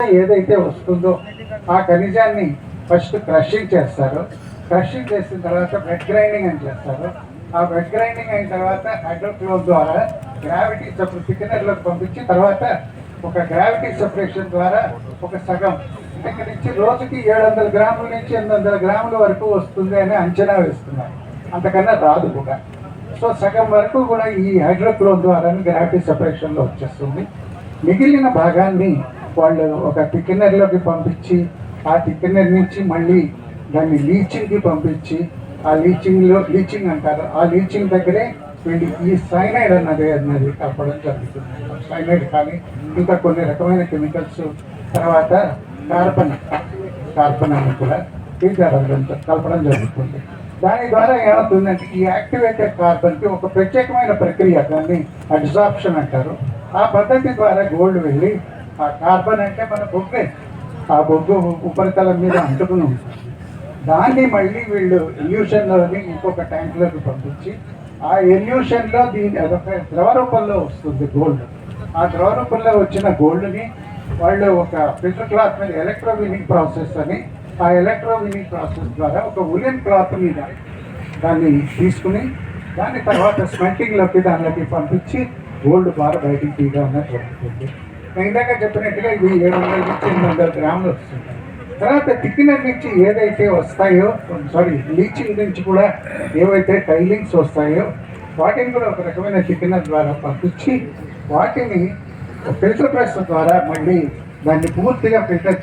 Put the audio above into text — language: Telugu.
ఏదైతే వస్తుందో ఆ ఖనిజాన్ని ఫస్ట్ క్రషింగ్ చేస్తారు. క్రషింగ్ చేసిన తర్వాత బెడ్ గ్రైండింగ్ అని చేస్తారు. ఆ బెడ్ గ్రైండింగ్ అయిన తర్వాత హైడ్రోక్లోన్ ద్వారా గ్రావిటీ సపరే థిక్నర్లోకి పంపించి తర్వాత ఒక గ్రావిటీ సపరేషన్ ద్వారా ఒక సగం ఇక్కడ నుంచి రోజుకి ఏడు వందల గ్రాముల నుంచి ఎనిమిది వందల గ్రాముల వరకు వస్తుంది అని అంచనా వేస్తున్నారు. అంతకన్నా రాదు కూడా. సో సగం వరకు కూడా ఈ హైడ్రోక్లోన్ ద్వారా గ్రావిటీ సపరేషన్లో వచ్చేస్తుంది. మిగిలిన భాగాన్ని వాళ్ళు ఒక టికెనర్లోకి పంపించి ఆ టికెనర్ నుంచి మళ్ళీ దాన్ని లీచింగ్కి పంపించి ఆ లీచింగ్లో లీచింగ్ అంటారు ఆ లీచింగ్ దగ్గరే వీళ్ళు ఈ సైనైడ్ అన్నది అన్నది కలపడం జరుగుతుంది. సైనైడ్ కానీ ఇంకా కొన్ని రకమైన కెమికల్స్ తర్వాత కార్బన్ కార్బన్ అని కూడా టీకారంగం కలపడం జరుగుతుంది. దాని ద్వారా ఏమవుతుందంటే ఈ యాక్టివేటెడ్ కార్బన్కి ఒక ప్రత్యేకమైన ప్రక్రియ దాన్ని అబ్జార్ప్షన్ అంటారు. ఆ పద్ధతి ద్వారా గోల్డ్ వెళ్ళి ఆ కార్బన్ అంటే మన బొగ్గే. ఆ బొగ్గు ఉపరితలం మీద అంటుకుని ఉంటుంది. దాన్ని మళ్ళీ వీళ్ళు ఎల్యూషన్లోని ఇంకొక ట్యాంక్లోకి పంపించి ఆ ఎల్యూషన్లో దీని అదొక ద్రవ రూపంలో వస్తుంది గోల్డ్. ఆ ద్రవ రూపంలో వచ్చిన గోల్డ్ని వాళ్ళు ఒక ఫిల్టర్ క్లాత్ మీద ఎలక్ట్రోవినింగ్ ప్రాసెస్ అని ఆ ఎలక్ట్రోవినింగ్ ప్రాసెస్ ద్వారా ఒక ఉలియన్ క్లాత్ మీద దాన్ని తీసుకుని దాని తర్వాత స్మెల్టింగ్లోకి దానిలోకి పంపించి గోల్డ్ బార్ బయటికి తీయడం జరుగుతుంది. నేను ఇందాక చెప్పినట్టుగా ఇది ఏడు వందల నుంచి ఎనిమిది వందల గ్రాములు వస్తుంది తర్వాత థిక్నర్ నుంచి ఏదైతే వస్తాయో సారీ బ్లీచింగ్ నుంచి కూడా ఏవైతే టైలింగ్స్ వస్తాయో వాటిని కూడా ఒక రకమైన థిక్నర్ ద్వారా పంపించి వాటిని ఫిల్టర్ ప్రెస్ ద్వారా మళ్ళీ దాన్ని పూర్తిగా ఫిల్టర్